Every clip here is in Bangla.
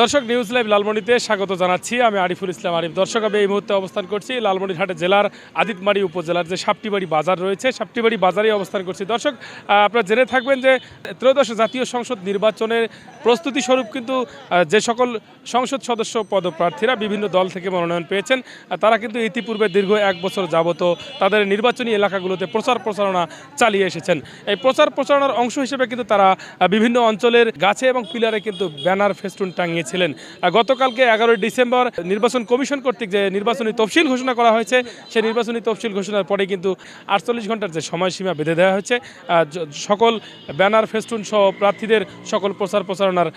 দর্শক, নিউজ লাইভ লালমনিতে স্বাগত জানাচ্ছি। আমি আরিফুল ইসলাম আরিফ। দর্শক, আমি এই মুহূর্তে অবস্থান করছি লালমনিরহাটে জেলার আদিতমারি উপজেলার যে সাপটিবাড়ি বাজার রয়েছে, সাপটিবাড়ি বাজারে অবস্থান করছি। দর্শক আপনারা জেনে থাকবেন যে ত্রয়োদশ জাতীয় সংসদ নির্বাচনের প্রস্তুতি স্বরূপ কিন্তু যে সকল সংসদ সদস্য পদপ্রার্থীরা বিভিন্ন দল থেকে মনোনয়ন পেয়েছেন তারা কিন্তু ইতিপূর্বে দীর্ঘ এক বছর যাবত তাদের নির্বাচনী এলাকাগুলোতে প্রচার প্রচারণা চালিয়ে এসেছেন। এই প্রচার প্রচারণার অংশ হিসেবে কিন্তু তারা বিভিন্ন অঞ্চলের গাছে এবং পিলারে কিন্তু ব্যানার, ফেস্টুন টাঙিয়েছিলেন আহ, গতকালকে এগারোই ডিসেম্বর নির্বাচন কমিশন কর্তৃক যে নির্বাচনী তফসিল ঘোষণা করা হয়েছে সেই নির্বাচনী তফসিল ঘোষণার পরে কিন্তু আটচল্লিশ ঘণ্টার যে সময়সীমা বেঁধে দেওয়া হয়েছে সকল ব্যানার ফেস্টুন সহ প্রার্থীদের সকল প্রচার প্রচারণার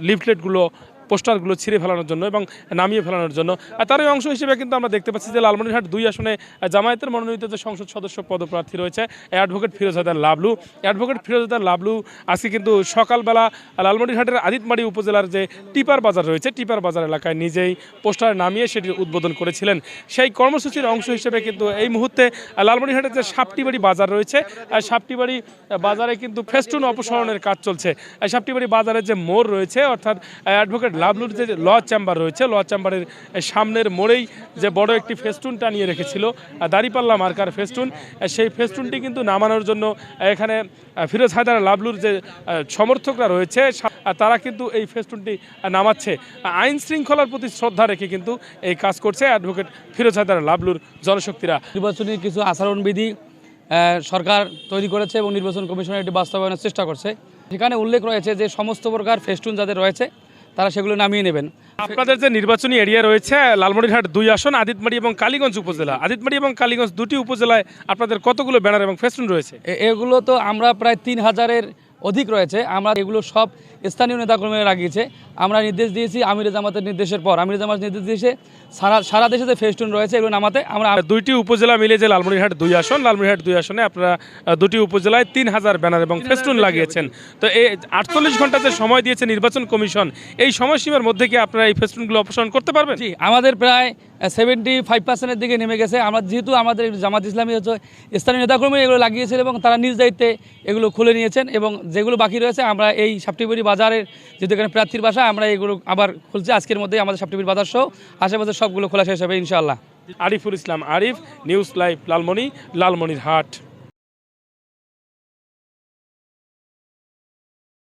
লিফলেটগুলো পোস্টারগুলো ছিঁড়ে ফেলানোর জন্য এবং নামিয়ে ফেলানোর জন্য। আর তারই অংশ হিসেবে কিন্তু আমরা দেখতে পাচ্ছি যে লালমনিরহাট দুই আসনে জামায়াতের মনোনীত যে সংসদ সদস্য পদপ্রার্থী রয়েছে, অ্যাডভোকেট ফিরোজ লাবলু। অ্যাডভোকেট ফিরোজ লাবলু আজকে কিন্তু সকালবেলা লালমনিরহাটের আদিতমারি উপজেলার যে টিপার বাজার রয়েছে, টিপার বাজার এলাকায় নিজেই পোস্টার নামিয়ে সেটির উদ্বোধন করেছিলেন। সেই কর্মসূচির অংশ হিসেবে কিন্তু এই মুহূর্তে লালমনিরহাটের যে সাপটিবাড়ি বাজার রয়েছে সাপটিবাড়ি বাজারে কিন্তু ফেস্টুন অপসারণের কাজ চলছে। সাপটিবাড়ি বাজারের যে মোড় রয়েছে, অর্থাৎ অ্যাডভোকেট লাভলুর যে ল চেম্বার রয়েছে, ল চেম্বারের সামনের মোড়েই যে বড় একটি ফেস্টুন টানিয়ে রেখেছিল দাঁড়িপাল্লা মার্কার ফেস্টুন সেই ফেস্টুনটি কিন্তু নামানোর জন্য এখানে ফিরোজ হায়দার লাভলুর যে সমর্থকরা রয়েছে তারা কিন্তু এই ফেস্টুনটি নামাচ্ছে। আইন শৃঙ্খলার প্রতি শ্রদ্ধা রেখে কিন্তু এই কাজ করছে অ্যাডভোকেট ফিরোজ হায়দার লাভলুর জনশক্তিরা। নির্বাচনী কিছু আচরণবিধি সরকার তৈরি করেছে এবং নির্বাচন কমিশনের এটি বাস্তবায়নের চেষ্টা করছে। সেখানে উল্লেখ রয়েছে যে সমস্ত প্রকার ফেস্টুন যাদের রয়েছে তারা সেগুলো নামিয়ে নেবেন। আপনাদের যে নির্বাচনী এরিয়া রয়েছে লালমনিরহাট দুই আসন আদিতমারি এবং কালীগঞ্জ উপজেলা। আদিতমারি এবং কালীগঞ্জ দুটি উপজেলায় আপনাদের কতগুলো ব্যানার এবং ফেস্টুন রয়েছে? এগুলো তো আমরা প্রায় তিন হাজারের অধিক রয়েছে। আমরা এগুলো সব স্থানীয় নেতাকর্মীরা লাগিয়েছে। আমরা নির্দেশ দিয়েছি আমির জামাতের নির্দেশের পর। আমির জামাত নির্দেশ দিয়েছে সারা সারা দেশে যে ফেস্টুন রয়েছে এগুলো নামাতে আমরা দুইটি উপজেলা মিলে যে লালমনিরহাট দুই আসন লালমনিরহাট দুই আসনে আপনারা দুটি উপজেলায় তিন হাজার ব্যানার এবং ফেস্টুন লাগিয়েছেন। তো এই আটচল্লিশ ঘণ্টা যে সময় দিয়েছে নির্বাচন কমিশন এই সময়সীমার মধ্যে কি আপনারা এই ফেস্টুনগুলো অপসারণ করতে পারবেন? জি আমাদের প্রায় সেভেন্টি ফাইভ পার্সেন্টের দিকে নেমে গেছে। আমরা যেহেতু আমাদের জামাত ইসলামী হচ্ছে স্থানীয় নেতাকর্মী, এগুলো লাগিয়েছেন এবং তারা নিজ দায়িত্বে এগুলো খুলে নিয়েছেন এবং যেগুলো বাকি রয়েছে, আমরা এই সাপটিপুরি বাজারের যেহেতু এখানে প্রার্থীর বাসা, আমরা এগুলো আবার খুলছি। আজকের মধ্যেই আমাদের সাপটিপুরি বাজার সহ আশেপাশে সবগুলো খোলা শেষ হবে ইনশাআল্লাহ। Ariful Islam Arif, news live Lalmoni, Lalmonirhat.